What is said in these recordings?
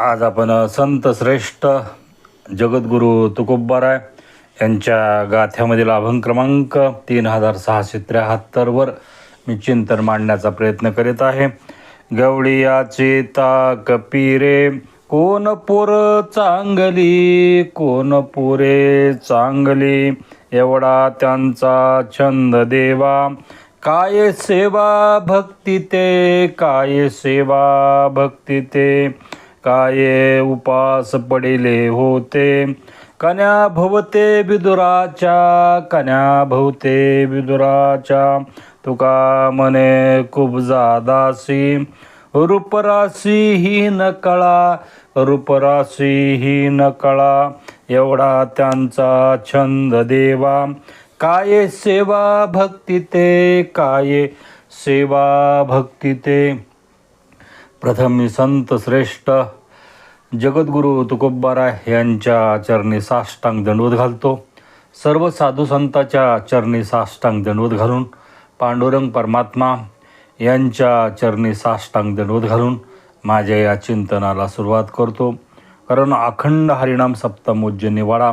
आज आपण संत श्रेष्ठ जगद्गुरू तुकोबाराय यांच्या गाथ्यामधील अभंग क्रमांक तीन हजार सहाशे त्र्याहत्तरवर मी चिंतन मांडण्याचा प्रयत्न करीत आहे. गवळीयाची ताक पिरे कोण पोर चांगली कोण पोरे चांगली एवढा त्यांचा छंद देवा. काय सेवा भक्ती ते काय सेवा भक्ती ते. काय उपास पडिले होते? कन्या भवते विदुराच्या कन्या भवते विदुराच्या तुका मने खूप जादासी. रूपराशी ही न कळा रूपराशी ही न कळा एवढा त्यांचा छंद देवा. काय सेवा भक्ती ते काय सेवा भक्ती ते. प्रथम संत श्रेष्ठ जगद्गुरू तुकोबारा यांच्या चरणी साष्टांग दंडवत घालतो. सर्व साधू संतांच्या चरणी साष्टांग दंडवत घालून पांडुरंग परमात्मा यांच्या चरणी साष्टांग दंडवत घालून माझ्या या चिंतनाला सुरुवात करतो. कारण अखंड हरिणाम सप्तमोज्य निवाडा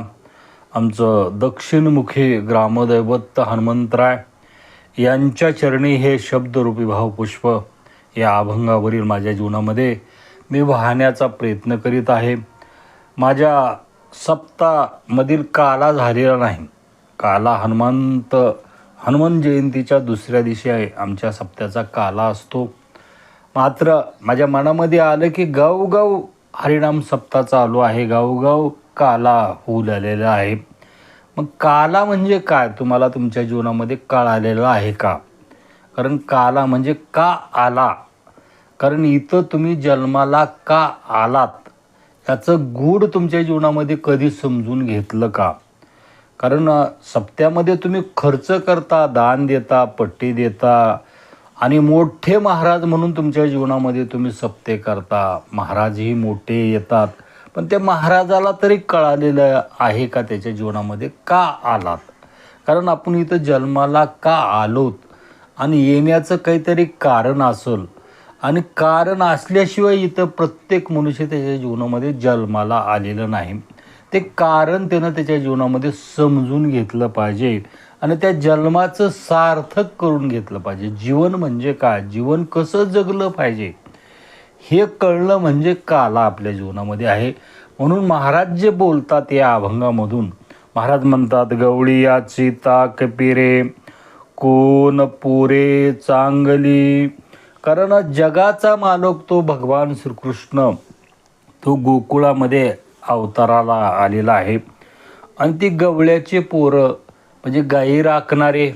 आमचं दक्षिणमुखी ग्रामदैवत हनुमंतराय यांच्या चरणी हे शब्दरूपी भावपुष्प या अभंगावरील माझ्या जीवनामध्ये मी वाहण्याचा प्रयत्न करीत आहे. माझ्या सप्तामधील काला झालेला नाही. काला हनुमंत हनुमान जयंतीच्या दुसऱ्या दिवशी आहे. आमच्या सप्त्याचा काला असतो. मात्र माझ्या मनामध्ये आलं की गावगाव हरिणाम सप्ताह चालू आहे. गावगाव काला होऊ लागलेला आहे. मग काला म्हणजे काय? तुम्हाला तुमच्या जीवनामध्ये कळालेलं आहे का? कारण काला म्हणजे का आला? कारण इथं तुम्ही जन्माला का आलात? याचं गूढ तुमच्या जीवनामध्ये कधी समजून घेतलं का? कारण सप्त्यामध्ये तुम्ही खर्च करता दान देता पट्टी देता आणि मोठे महाराज म्हणून तुमच्या जीवनामध्ये तुम्ही सप्ते करता. महाराजही मोठे येतात. पण त्या महाराजाला तरी कळालेलं आहे का त्याच्या जीवनामध्ये? का आलात? कारण आपण इथं जन्माला का आलोत? आणि येण्याचं काहीतरी कारण असेल. आणि कारण असल्याशिवाय इथं प्रत्येक मनुष्य त्याच्या जीवनामध्ये जन्माला आलेलं नाही. ते कारण त्यानं त्याच्या जीवनामध्ये समजून घेतलं पाहिजे आणि त्या जन्माचं सार्थक करून घेतलं पाहिजे. जीवन म्हणजे काय? जीवन कसं जगलं पाहिजे? हे कळलं म्हणजे काला आपल्या जीवनामध्ये आहे. म्हणून महाराज जे बोलतात या अभंगामधून महाराज म्हणतात गवळी याची ताक पिरे कोण पुरे चांगली कारण जगाचा मालक तो भगवान श्रीकृष्ण. तो गोकुळामध्ये अवताराला आलेला आहे. आणि ती गवळ्याचे पोरं म्हणजे गाई राखणारे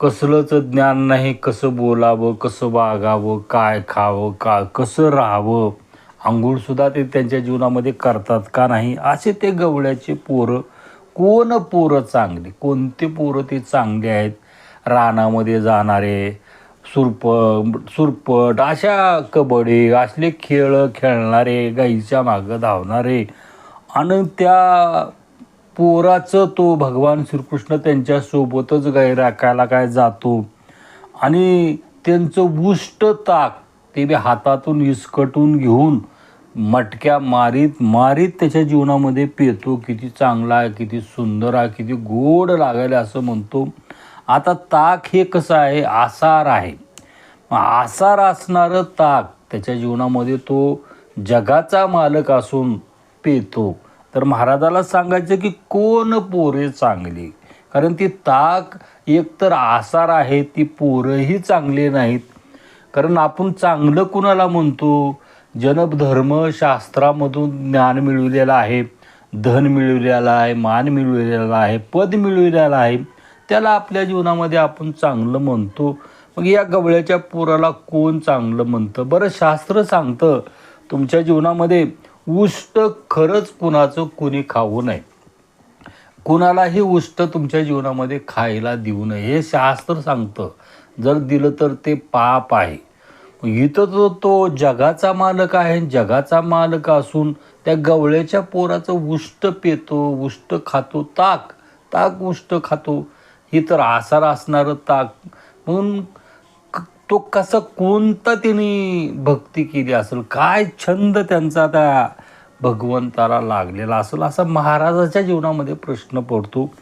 कसलंच ज्ञान नाही कसं बोलावं कसं वागावं काय खावं का कसं राहावं आंघोळसुद्धा ते त्यांच्या जीवनामध्ये करतात का नाही असे ते गवळ्याचे पोरं कोण पोरं चांगले कोणते पोरं ते चांगले आहेत रानामध्ये जाणारे सुरप सुरपट अशा कबड्डी असले खेळ खेळणारे गाईच्या मागं धावणारे. आणि त्या पोराचं तो भगवान श्रीकृष्ण त्यांच्यासोबतच गाय राखायला काय जातो. आणि त्यांचं उष्ट ताक ते बी हातातून इसकटून घेऊन मटक्या मारीत मारीत त्याच्या जीवनामध्ये पेतो किती चांगला आहे किती सुंदर आहे किती गोड लागायला असं म्हणतो. आता ताक हे कसं आहे? आसार आहे. आसार असणारं ताक त्याच्या जीवनामध्ये तो जगाचा मालक असून पेतो. तर महाराजाला सांगायचं की कोण पोरे चांगली? कारण ती ताक एकतर आसार आहे ती पोरंही चांगली नाहीत. कारण आपण चांगलं कुणाला म्हणतो? जनप धर्मशास्त्रामधून ज्ञान मिळवलेलं आहे. धन मिळवलेलं आहे मान मिळवलेला आहे पद मिळवलेलं आहे. त्याला आपल्या जीवनामध्ये आपण चांगलं म्हणतो. मग या गवळ्याच्या पोराला कोण चांगलं म्हणतं? बरं शास्त्र सांगतं तुमच्या जीवनामध्ये उष्ट खरंच कुणाचं कुणी खाऊ नये. कुणालाही उष्ट तुमच्या जीवनामध्ये खायला देऊ नये. हे शास्त्र सांगतं. जर दिलं तर ते पाप आहे. इथं तो तो जगाचा मालक आहे जगाचा मालक असून त्या गवळ्याच्या पोराचं उष्ट पेतो उष्ट खातो ताक ताक उष्ट खातो. ही तर आसार असणारं ताक. म्हणून तो कसं कोणता त्यांनी भक्ती केली असेल? काय छंद त्यांचा त्या भगवंताला लागलेला असेल? असा महाराजाच्या जीवनामध्ये प्रश्न पडतो.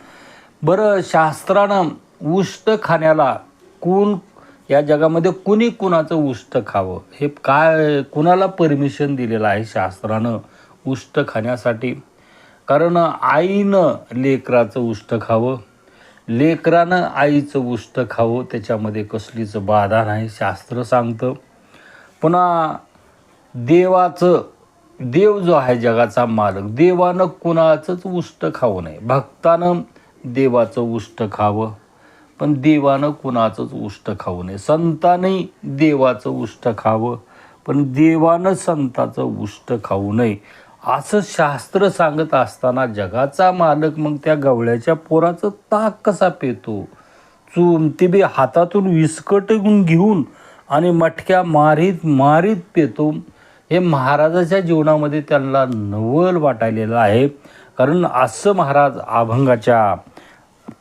बरं शास्त्रानं उष्ट खाण्याला कोण या जगामध्ये कुणी कुणाचं उष्ट खावं? हे काय कुणाला परमिशन दिलेलं आहे शास्त्रानं उष्ट खाण्यासाठी? कारण आईनं लेकराचं उष्ट खावं. लेकरानं आईचं उष्ट खावं त्याच्यामध्ये कसलीच बाधा नाही शास्त्र सांगतं. पुन्हा देवाचं देव जो आहे जगाचा मालक देवानं कुणाचंच उष्ट खावं नाही. भक्तानं देवाचं उष्ट खावं पण देवानं कुणाचंच उष्ट खाऊ नये संतांनी देवाचं उष्ट खावं पण देवानं संताचं उष्ट खाऊ नये. असं शास्त्र सांगत असताना जगाचा मालक मग त्या गवळ्याच्या पोराचं ताक कसा पेतो? चूम ते बी हातातून विस्कटून घेऊन आणि मटक्या मारीत मारीत पेतो. हे महाराजाच्या जीवनामध्ये त्यांना नवल वाटायलेलं आहे. कारण असं महाराज अभंगाच्या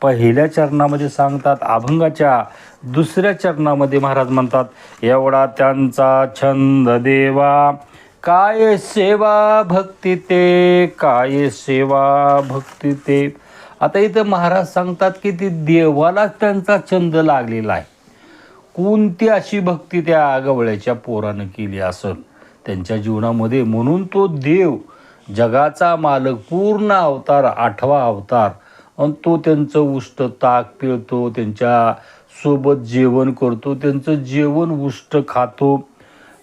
पहिल्या चरणामध्ये सांगतात अभंगाच्या दुसऱ्या चरणामध्ये महाराज म्हणतात एवढा त्यांचा छंद देवा काय सेवा भक्ती ते काय सेवा भक्ती ते. आता इथं महाराज सांगतात की ती देवालाच त्यांचा छंद लागलेला आहे. कोणती अशी भक्ती त्या गवळ्याच्या पोरानं केली असेल त्यांच्या जीवनामध्ये? म्हणून तो देव जगाचा मालक पूर्ण अवतार आठवा अवतार. आणि तो त्यांचं उष्ट ताक पिळतो त्यांच्यासोबत जेवण करतो त्यांचं जेवण उष्ट खातो.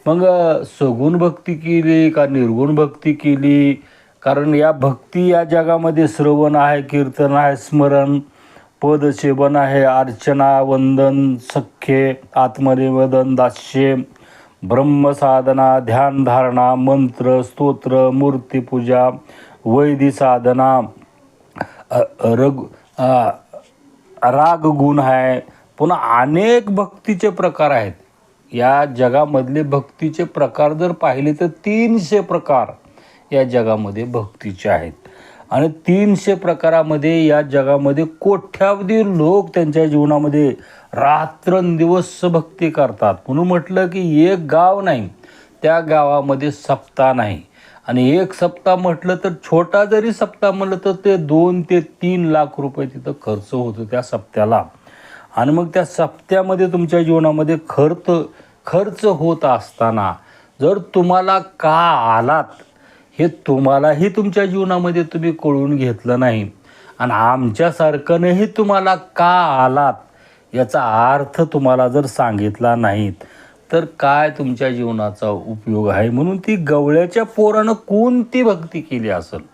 मग सगुण भक्ती केली का निर्गुण भक्ती केली? कारण या भक्ती या जगामध्ये श्रवण आहे कीर्तन आहे स्मरण पदसेवन आहे अर्चना वंदन सख्ये आत्मनिवेदन दास्य ब्रह्मसाधना ध्यानधारणा मंत्र स्तोत्र मूर्तीपूजा वैदी साधना रग राग गुण आहे. पुन्हा अनेक भक्तीचे प्रकार आहेत. या जगामधले भक्तीचे प्रकार जर पाहिले तर तीनशे प्रकार या जगामध्ये भक्तीचे आहेत. आणि तीनशे प्रकारामध्ये या जगामध्ये कोट्यावधी लोक त्यांच्या जीवनामध्ये रात्रंदिवस भक्ती करतात. म्हणून म्हटलं की एक गाव नाही त्या गावामध्ये सप्ताह नाही. आणि एक सप्ताह म्हटलं तर छोटा जरी सप्ताह म्हटलं तर ते दोन ते तीन लाख रुपये तिथं खर्च होतो त्या सप्त्याला. आणि मग त्या सप्त्यामध्ये तुमच्या जीवनामध्ये खर्च खर्च होत असताना जर तुम्हाला का आलात हे तुम्हालाही तुमच्या जीवनामध्ये तुम्ही कळून घेतलं नाही. आणि आमच्यासारखंही तुम्हाला का आलात याचा अर्थ तुम्हाला जर सांगितला नाहीत तर काय तुमच्या जीवनाचा उपयोग आहे? म्हणून ती गवळ्याच्या पोरानं कोणती भक्ती केली असेल?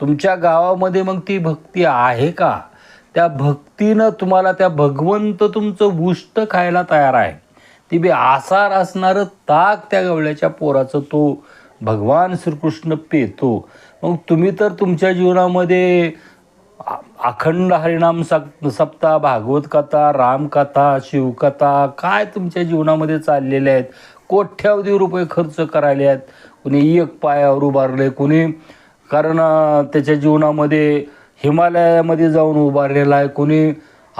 तुमच्या गावामध्ये मग ती भक्ती आहे का? त्या भक्तीनं तुम्हाला त्या भगवंत तुमचं उष्ट खायला तयार आहे. ती बी आसार असणारं ताक त्या गवळ्याच्या पोराचं तो. भगवान श्रीकृष्ण पेतो. मग तुम्ही तर तुमच्या जीवनामध्ये अखंड हरिणाम सप सप्ताह भागवत कथा रामकथा शिवकथा काय तुमच्या जीवनामध्ये चाललेल्या आहेत? कोट्यावधी रुपये खर्च करायले आहेत. कुणी एक पायावर उभारले कुणी कारण त्याच्या जीवनामध्ये हिमालयामध्ये जाऊन उभारलेला आहे. कुणी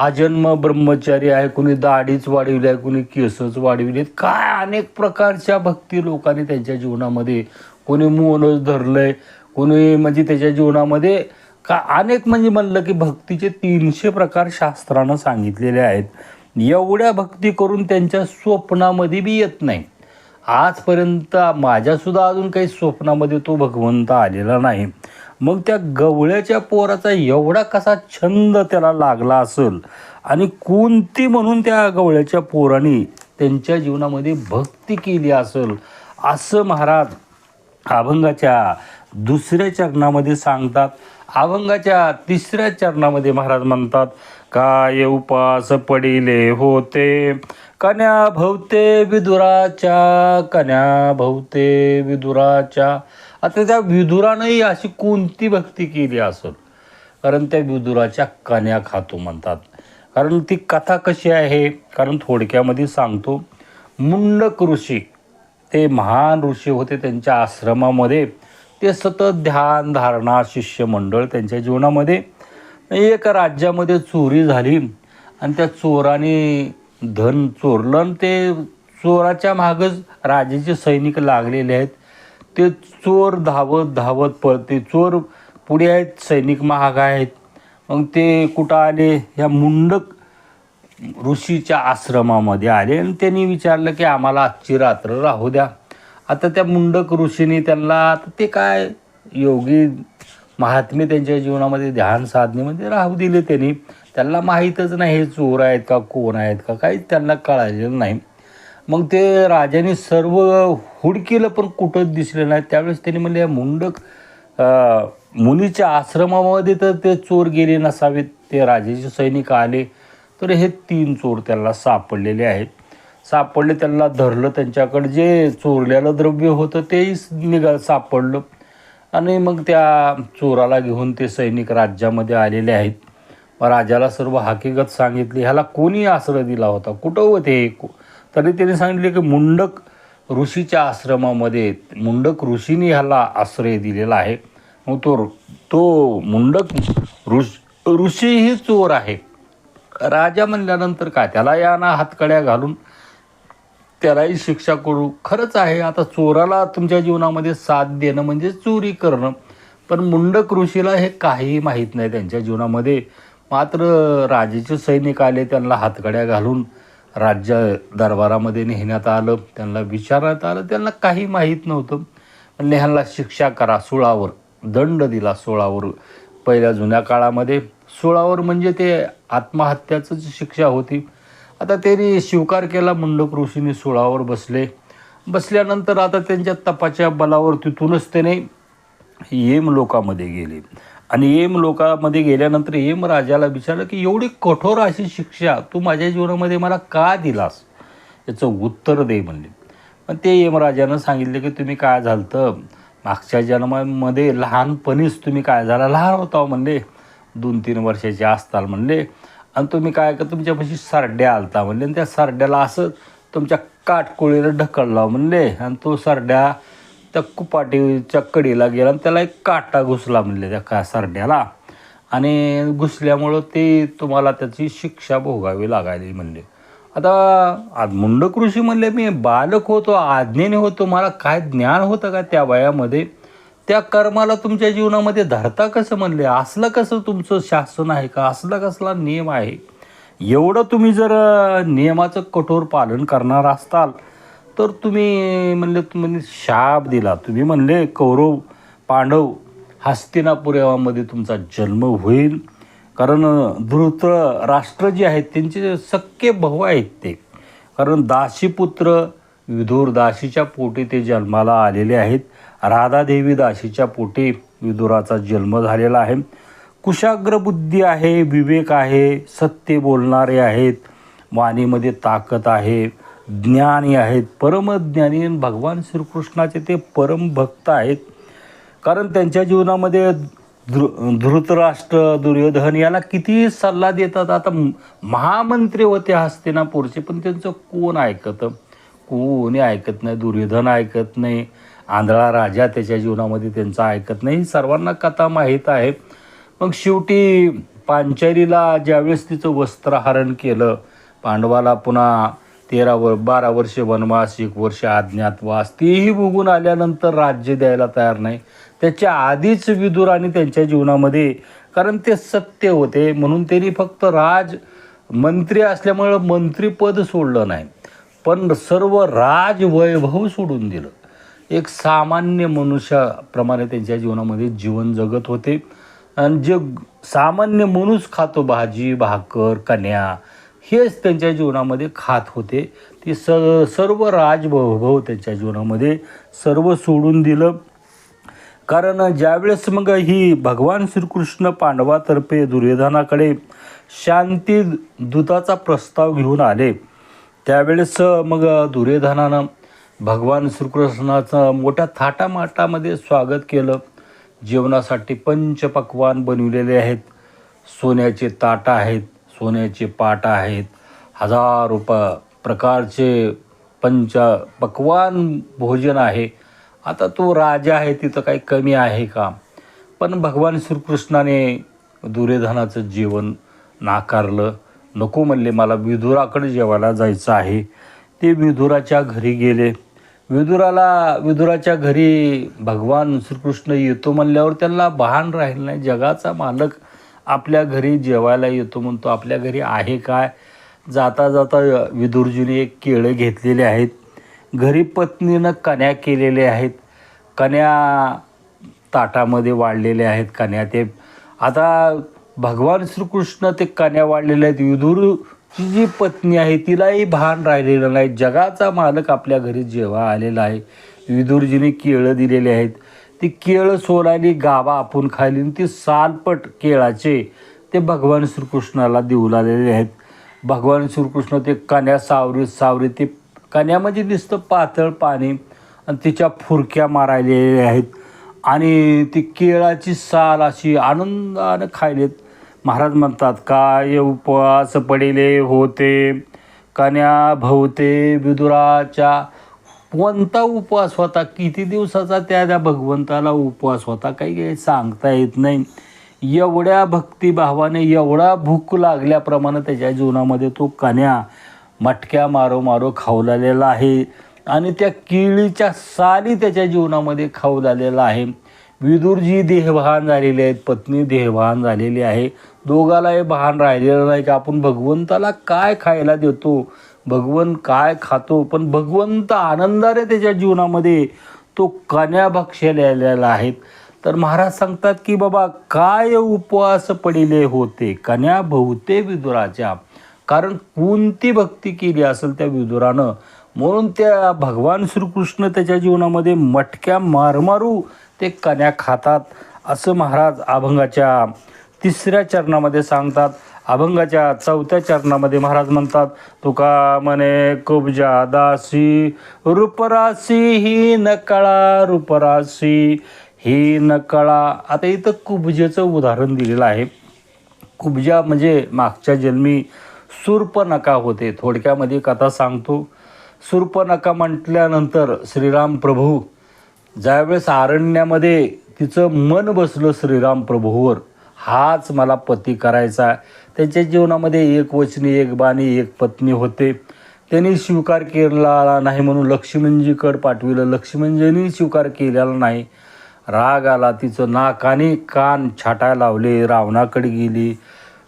आजन्म ब्रह्मचारी आहे कुणी दाढीच वाढविली आहे कुणी केसच वाढविले आहेत. काय अनेक प्रकारच्या भक्ती लोकांनी त्यांच्या जीवनामध्ये कोणी मौनच धरलंय कोणी म्हणजे त्याच्या जीवनामध्ये का अनेक म्हणजे म्हणलं की भक्तीचे तीनशे प्रकार शास्त्रानं सांगितलेले आहेत. एवढ्या भक्ती करून त्यांच्या स्वप्नामध्ये बी येत नाही. आजपर्यंत माझ्यासुद्धा अजून काही स्वप्नामध्ये तो भगवंत आलेला नाही. मग त्या गवळ्याच्या पोराचा एवढा कसा छंद त्याला लागला असेल? आणि कोणती म्हणून त्या गवळ्याच्या पोराने त्यांच्या जीवनामध्ये भक्ती केली असेल? असं महाराज अभंगाच्या दुसऱ्या चरणामध्ये सांगतात. अभंगाच्या तिसऱ्या चरणामध्ये महाराज म्हणतात काय उपास पडिले होते? कन्या भवते विदुराच्या कन्या भवते विदुराच्या आता त्या विदुरानंही अशी कोणती भक्ती केली असेल? कारण त्या विदुराच्या कन्या खातो म्हणतात. कारण ती कथा कशी आहे? कारण थोडक्यामध्ये सांगतो. मुंडक ऋषी ते महान ऋषी होते. त्यांच्या आश्रमामध्ये ते सतत ध्यान धारणा शिष्यमंडळ त्यांच्या जीवनामध्ये एक राज्यामध्ये चोरी झाली. आणि त्या चोराने धन चोरलं. आणि ते चोराच्या मागच राजाचे सैनिक लागलेले आहेत. ते चोर धावत धावत पळते चोर पुढे आहेत सैनिक महाग आहेत. मग ते कुठं आले? ह्या मुंडक ऋषीच्या आश्रमामध्ये आले आणि त्यांनी विचारलं की आम्हाला आजची रात्र राहू द्या. आता त्या मुंडक ऋषीने त्यांना आता ते काय योगी महात्मे त्यांच्या जीवनामध्ये ध्यान साधनेमध्ये राहू दिले त्यांनी. त्यांना माहीतच नाही हे चोर आहेत का कोण आहेत का काहीच त्यांना कळालेलं नाही. मग ते राजाने सर्व हुडकीलं पण कुठंच दिसलं नाही. त्यावेळेस त्यांनी म्हणले "या मुंडक मुलीच्या मुनीच्या आश्रमामध्ये तर ते चोर गेले नसावेत. ते राजाचे सैनिक आले तर हे तीन चोर त्यांना सापडलेले आहेत. सापडले त्यांना धरलं त्यांच्याकडे जे चोरलेलं द्रव्य होतं तेही निघा सापडलं. आणि मग त्या चोराला घेऊन ते सैनिक राज्यामध्ये आलेले आहेत. राजाला सर्व हकीकत सांगितली. ह्याला कोणी आश्रय दिला होता? कुठं होते तरी त्याने सांगितले की मुंडक ऋषीच्या आश्रमामध्ये मुंडक ऋषीने ह्याला आश्रय दिलेला आहे. मग तो तो मुंडक ऋष ऋषीही चोर आहे. राजा म्हणल्यानंतर काय? त्याला याना हातकड्या घालून त्यालाही शिक्षा करू. खरंच आहे आता चोराला तुमच्या जीवनामध्ये साथ देणं म्हणजे चोरी करणं. पण मुंडक ऋषीला हे काहीही माहीत नाही त्यांच्या जीवनामध्ये. मात्र राजेचे सैनिक आले त्यांना हातकड्या घालून राज्य दरबारामध्ये नेण्यात आलं त्यांना विचारण्यात आलं त्यांना काही माहीत नव्हतं. पण ह्यांना शिक्षा करा सुळावर दंड दिला सोळावर. पहिल्या जुन्या काळामध्ये सोळावर म्हणजे ते आत्महत्याचंच शिक्षा होती. आता त्यांनी स्वीकार केला मुंडक ऋषीने सोळावर बसले. बसल्यानंतर आता त्यांच्या तपाच्या बलावर तिथूनच त्याने येम लोकामध्ये गेले. आणि येम लोकामध्ये गेल्यानंतर एम राजाला विचारलं की एवढी कठोर अशी शिक्षा तू माझ्या जीवनामध्ये मला का दिलास? याचं उत्तर दे म्हणले. पण ते यमराजानं सांगितले की तुम्ही काय झालं मागच्या जन्मामध्ये लहानपणीच तुम्ही काय झाला? लहान होता हो म्हणले. दोन तीन वर्षाचे असताल म्हणले. आणि तुम्ही काय का तुमच्यापाशी सरड्या आलता म्हणले. आणि त्या सरड्याला असं तुमच्या काटकोळीला ढकलला म्हणले. आणि तो सरड्या त्या कुपाटीच्या कडीला गेला आणि त्याला एक काटा घुसला म्हणले त्या का सरड्याला आणि घुसल्यामुळं ते तुम्हाला त्याची शिक्षा भोगावी लागायली म्हणले. आता आज मुंडक म्हणले मी बालक होतो आज्ञेने होतो मला काय ज्ञान होतं का त्या वयामध्ये? त्या कर्माला तुमच्या जीवनामध्ये धरता कसं म्हणले? असलं कसं तुमचं शासन आहे का? असला कसला नियम आहे? एवढं तुम्ही जर नियमाचं कठोर पालन करणार असताल तर तुम्ही म्हणले तुम्ही शाप दिला. तुम्ही म्हणले कौरव पांडव हस्तिनापुरामध्ये तुमचा जन्म होईल. कारण धृत राष्ट्र जे आहेत त्यांचे सक्के भाऊ आहेत ते. कारण दासीपुत्र विदुर दासीच्या पोटी ते जन्माला आलेले आहेत. राधादेवी दासीच्या पोटी विदुराचा जन्म झालेला आहे. कुशाग्र बुद्धी आहे विवेक आहे सत्य बोलणारे आहेत. वाणीमध्ये ताकद आहे. ज्ञानी आहेत. परमज्ञानी भगवान श्रीकृष्णाचे ते परमभक्त आहेत. कारण त्यांच्या जीवनामध्ये धृ धृतराष्ट्र दुर्योधन याला किती सल्ला देतात आता महामंत्री होते हस्तिनापूरचे पण त्यांचं कोण ऐकतं? कोणी ऐकत नाही दुर्योधन ऐकत नाही आंधळा राजा त्याच्या जीवनामध्ये त्यांचं ऐकत नाही ही सर्वांना कथा माहीत आहे. मग शेवटी पांचारीला ज्यावेळेस तिचं वस्त्रहरण केलं पांडवाला पुन्हा तेरा वर बारा वर्ष वनवास एक वर्ष अज्ञातवास तेही बघून आल्यानंतर राज्य द्यायला तयार नाही. त्याच्या आधीच विदुर आणि त्यांच्या जीवनामध्ये कारण ते सत्य होते. म्हणून त्यांनी फक्त राज मंत्री असल्यामुळं मंत्रीपद सोडलं नाही. पण सर्व राज वैभव सोडून दिलं. एक सामान्य मनुष्याप्रमाणे त्यांच्या जीवनामध्ये जीवन जगत होते. आणि जे सामान्य माणूस खातो भाजी भाकर कन्या हेच त्यांच्या जीवनामध्ये खात होते. ते स सर्व राजवैभव त्यांच्या जीवनामध्ये सर्व सोडून दिलं. कारण ज्यावेळेस मग ही भगवान श्रीकृष्ण पांडवातर्फे दुर्योधनाकडे शांती दूताचा प्रस्ताव घेऊन आले त्यावेळेस मग दुर्योधनानं भगवान श्रीकृष्णाचं मोठ्या थाटामाटामध्ये स्वागत केलं. जेवणासाठी पंचपक्वान बनविलेले आहेत. सोन्याचे ताटं आहेत. सोन्याचे पाट आहेत. हजार रुप प्रकारचे पंच पकवान भोजन आहे. आता तो राजा आहे तिथं काही कमी आहे का? पण भगवान श्रीकृष्णाने दुर्योधनाचं जीवन नाकारलं. नको म्हणले मला विदुराकडे जेवायला जायचं आहे. ते विदुराच्या घरी गेले. विदुराला विदुराच्या घरी भगवान श्रीकृष्ण येतो म्हणल्यावर त्यांना भान राहिलं नाही. जगाचा मालक आपल्या घरी जेवायला येतो म्हणतो आपल्या घरी आहे काय? जाता जाता विदुरजीने एक केळं घेतलेले आहेत. घरी पत्नीनं कन्या केलेले आहेत. कन्या ताटामध्ये वाढलेले आहेत कन्या ते आता भगवान श्रीकृष्ण ते कन्या वाढलेले आहेत. विदुरची जी पत्नी आहे तिलाही भान राहिलेलं नाही. जगाचा मालक आपल्या घरी जेव्हा आलेला आहे विदुरजीने केळं दिलेले आहेत. ती केळ सोलाली गावा आपण खाली आणि ती सालपट केळाचे ते भगवान श्रीकृष्णाला देऊ लागलेले आहेत. भगवान श्रीकृष्ण ते कन्या सावरी सावरी ते कन्यामध्ये दिसतं पातळ पाणी आणि तिच्या फुरक्या मारायलेल्या आहेत. आणि ती केळाची साल अशी आनंदानं खायलेत महाराज म्हणतात काय उपवास पडिले होते? कन्या भवते विदुराच्या कोणता उपवास होता. किती दिवसाचा त्या त्या भगवंताला उपवास होता? काही काही सांगता येत नाही. एवढ्या भक्तिभावाने एवढा भूक लागल्याप्रमाणे त्याच्या जीवनामध्ये तो कन्या मटक्या मारो मारो खाऊ लागलेला आहे. आणि त्या केळीच्या साली त्याच्या जीवनामध्ये खाऊ लागलेला आहे. विदुरजी देहभान झालेले आहेत पत्नी देहभान झालेली आहे. दोघालाही भान राहिलेलं नाही की? आपण भगवंताला काय खायला देतो? भगवंत काय खातो पण भगवंत आनंदाने त्याच्या जीवनामध्ये तो कन्या भक्ष्याला लिहिलेला आहेत. तर महाराज सांगतात की बाबा काय उपवास पडिले होते? कन्या भोवते विदुराच्या. कारण कोणती भक्ती केली असेल त्या विदुरानं? म्हणून त्या भगवान श्रीकृष्ण त्याच्या जीवनामध्ये मटक्या मारमारू ते कन्या खातात. असं महाराज अभंगाच्या तिसऱ्या चरणामध्ये सांगतात. अभंगाच्या चौथ्या चरणामध्ये महाराज म्हणतात तुका म्हणे कुबजा दासी रूपरासी ही नकळा रूपरासी ही नकळा आता इथं कुबजेचं उदाहरण दिलेलं आहे. कुबजा म्हणजे मागच्या जन्मी सूर्पनका होते. थोडक्यामध्ये कथा सांगतो. सूर्पनका म्हटल्यानंतर श्रीराम प्रभू ज्यावेळेस अरण्यामध्ये तिचं मन बसलं श्रीराम प्रभूवर हाच मला पती करायचा त्यांच्या जीवनामध्ये एक वचनी एक बाणी एक पत्नी होते. त्यांनी स्वीकार केला नाही म्हणून लक्ष्मणजीकडे पाठविलं. लक्ष्मणजींनी स्वीकार केलेला नाही. राग आला तिचं नाक आणि कान छाटायला लावले. रावणाकडे गेली.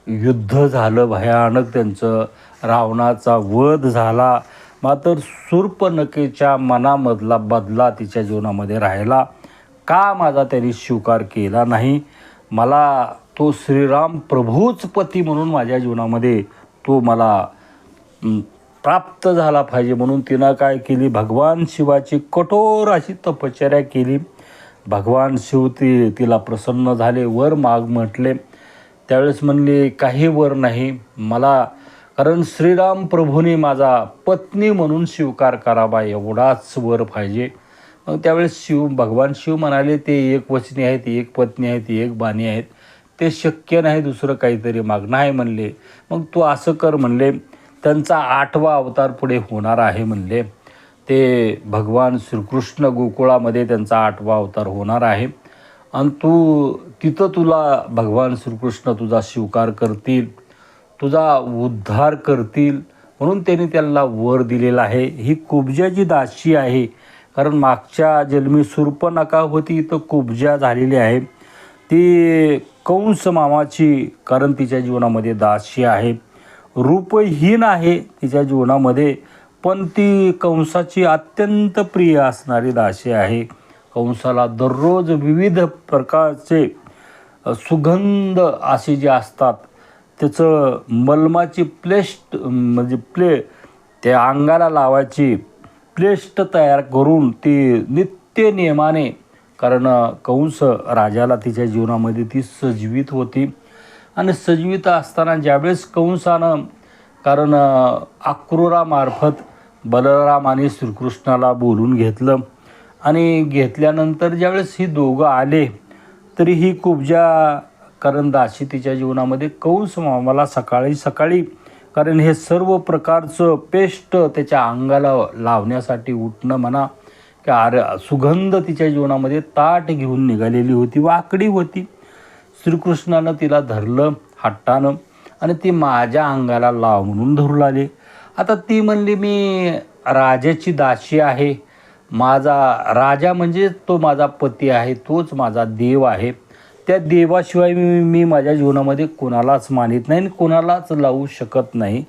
युद्ध झालं भयानक त्यांचं. रावणाचा वध झाला. मात्र सूर्पनकेच्या मनामधला बदला तिच्या जीवनामध्ये राहिला. का माझा त्यांनी स्वीकार केला नाही? मला तो श्रीराम प्रभूच पती म्हणून माझ्या जीवनामध्ये तो मला प्राप्त झाला पाहिजे म्हणून तिनं काय केली? भगवान शिवाची कठोर अशी तपश्चर्या केली. भगवान शिव ती तिला प्रसन्न झाले वर माग म्हटले. त्यावेळेस म्हणले काही वर नाही. मला कारण श्रीराम प्रभूने माझा पत्नी म्हणून स्वीकार करावा एवढाच वर पाहिजे. मग त्यावेळेस शिव भगवान शिव म्हणाले ते एक वचनी आहेत एक पत्नी आहेत एक बाणी आहेत. ते शक्य नाही दुसरं काहीतरी माग. नाही म्हणले. मग तू असं कर म्हणले त्यांचा आठवा अवतार पुढे होणार आहे म्हणले. ते भगवान श्रीकृष्ण गोकुळामध्ये त्यांचा आठवा अवतार होणार आहे. आणि तू तिथं तुला भगवान श्रीकृष्ण तुझा स्वीकार करतील तुझा उद्धार करतील म्हणून त्यांनी त्यांना वर दिलेला आहे. ही कुबजाची दाशी आहे. कारण मागच्या जन्मी सूर्पनका होती तर कुबजा झालेली आहे. ती कंस मामाची कारण तिच्या जीवनामध्ये दासी आहे. रूपहीन आहे तिच्या जीवनामध्ये पण ती कंसाची अत्यंत प्रिय असणारी दासी आहे. कंसाला दररोज विविध प्रकारचे सुगंध असे जे असतात त्याचं मलमाची प्लेस्ट म्हणजे प्ले त्या अंगाला लावायची प्लेस्ट तयार करून ती नित्य नियमाने कारण कंस राजाला तिच्या जीवनामध्ये ती सजवीत होती. आणि सजवीत असताना ज्यावेळेस कंसानं कारण अक्रूरामार्फत बलराम आणि श्रीकृष्णाला बोलून घेतलं आणि घेतल्यानंतर ज्यावेळेस ही दोघं आले तरी ही कुबजा कारण दाशी तिच्या जीवनामध्ये कंस मामाला सकाळी सकाळी कारण हे सर्व प्रकारचं पेस्ट त्याच्या अंगाला लावण्यासाठी उठणं म्हणा आर सुगंध तिच्या जीवनामध्ये ताट घेऊन निघालेली होती वाकडी होती. श्रीकृष्णानं तिला धरलं हट्टानं आणि ती माझ्या अंगाला लाव म्हणून धरू लागली. आता ती म्हणली मी राजाची दाशी आहे. माझा राजा म्हणजे तो माझा पती आहे तोच माझा देव आहे. त्या देवाशिवाय मी मी माझ्या जीवनामध्ये कोणालाच मानित नाही आणि कोणालाच लावू शकत नाही.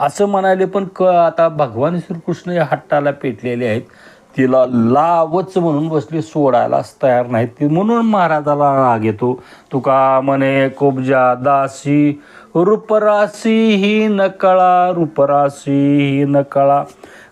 असं म्हणाले पण क आता भगवान श्रीकृष्ण या हट्टाला पेटलेले आहेत. तिला लावच म्हणून बसली सोडायलाच तयार नाही ती. म्हणून महाराजाला राग येतो. तुका म्हणे कोबजा दासी रूपरासी ही नकळा रूपरासी ही नकळा.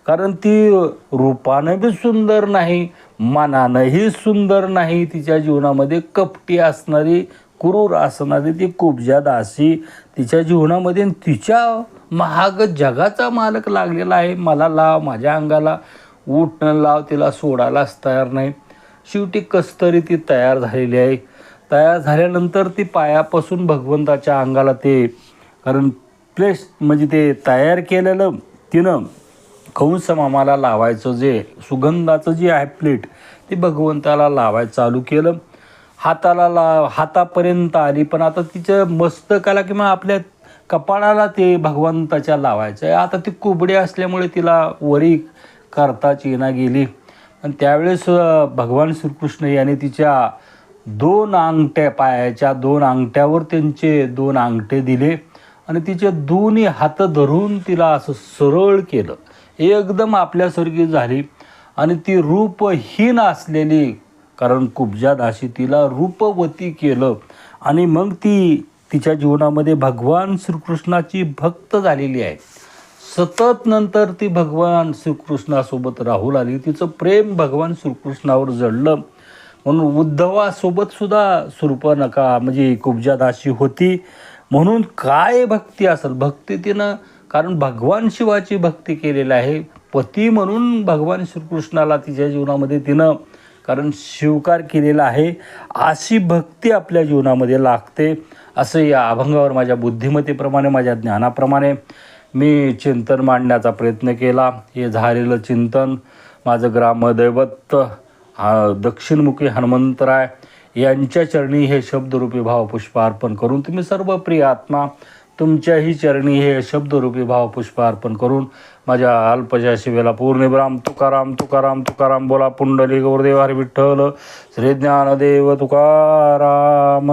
कारण ती रूपानं बी सुंदर नाही मनानंही सुंदर नाही. तिच्या जीवनामध्ये कपटी असणारी क्रूर असणारी ती कुबजा दासी तिच्या जीवनामध्ये तिच्या महाग जगाचा मालक लागलेला आहे. मला लाव माझ्या अंगाला. उठणं लाव तिला सोडायलाच तयार नाही. शेवटी कसतरी ती तयार झालेली आहे. तयार झाल्यानंतर ती पायापासून भगवंताच्या अंगाला ते कारण प्लेस म्हणजे ते तयार केलेलं तिनं कंस मामाला लावायचं जे सुगंधाचं जे आहे प्लेट ते भगवंताला लावायचं चालू केलं. हाताला ला हातापर्यंत आली पण आता तिच्या मस्तकाला किंवा आपल्या कपाळाला ते भगवंताच्या लावायचं आहे. आता ती कुबडी असल्यामुळे तिला वरी करताच येणा गेली. पण त्यावेळेस भगवान श्रीकृष्ण याने तिच्या दोन अंगठ्या पायाच्या दोन अंगठ्यावर त्यांचे दोन अंगठे दिले आणि तिचे दोन्ही हात धरून तिला असं सरळ केलं. एकदम आपल्यासारखी झाली आणि ती रूपहीन असलेली कारण कुब्जा दासी तिला रूपवती केलं आणि मग ती तिच्या जीवनामध्ये भगवान श्रीकृष्णाची भक्त झालेली आहे. सतत नंतर ती भगवान श्रीकृष्णासोबत राहू लागली. तिचं प्रेम भगवान श्रीकृष्णावर जडलं. म्हणून उद्धवासोबत सुद्धा नका म्हणजे कुब्जा दासी होती. म्हणून काय भक्ती असेल भक्ती तिनं कारण भगवान शिवाची भक्ती केलेली आहे. पती म्हणून भगवान श्रीकृष्णाला तिच्या जीवनामध्ये तिनं कारण स्वीकार केलेला आहे. अशी भक्ती आपल्या जीवनामध्ये लागते. असं या अभंगावर माझ्या बुद्धिमत्तेप्रमाणे माझ्या ज्ञानाप्रमाणे मी चिंतन मांडण्याचा प्रयत्न केला. हे झालेलं चिंतन माझं ग्रामदैवत हा दक्षिणमुखी हनुमंतराय यांच्या चरणी हे शब्दरूपी भावपुष्प अर्पण करून तुम्ही सर्व प्रिय आत्मा तुमच्याही चरणी हे शब्दरूपी भावपुष्प अर्पण करून माझ्या अल्पशा शिवेला पूर्णिब्राम तुकाराम तुकाराम तुकाराम बोला पुंडली गौरदेव हरी विठ्ठल श्रीज्ञानदेव तुकाराम.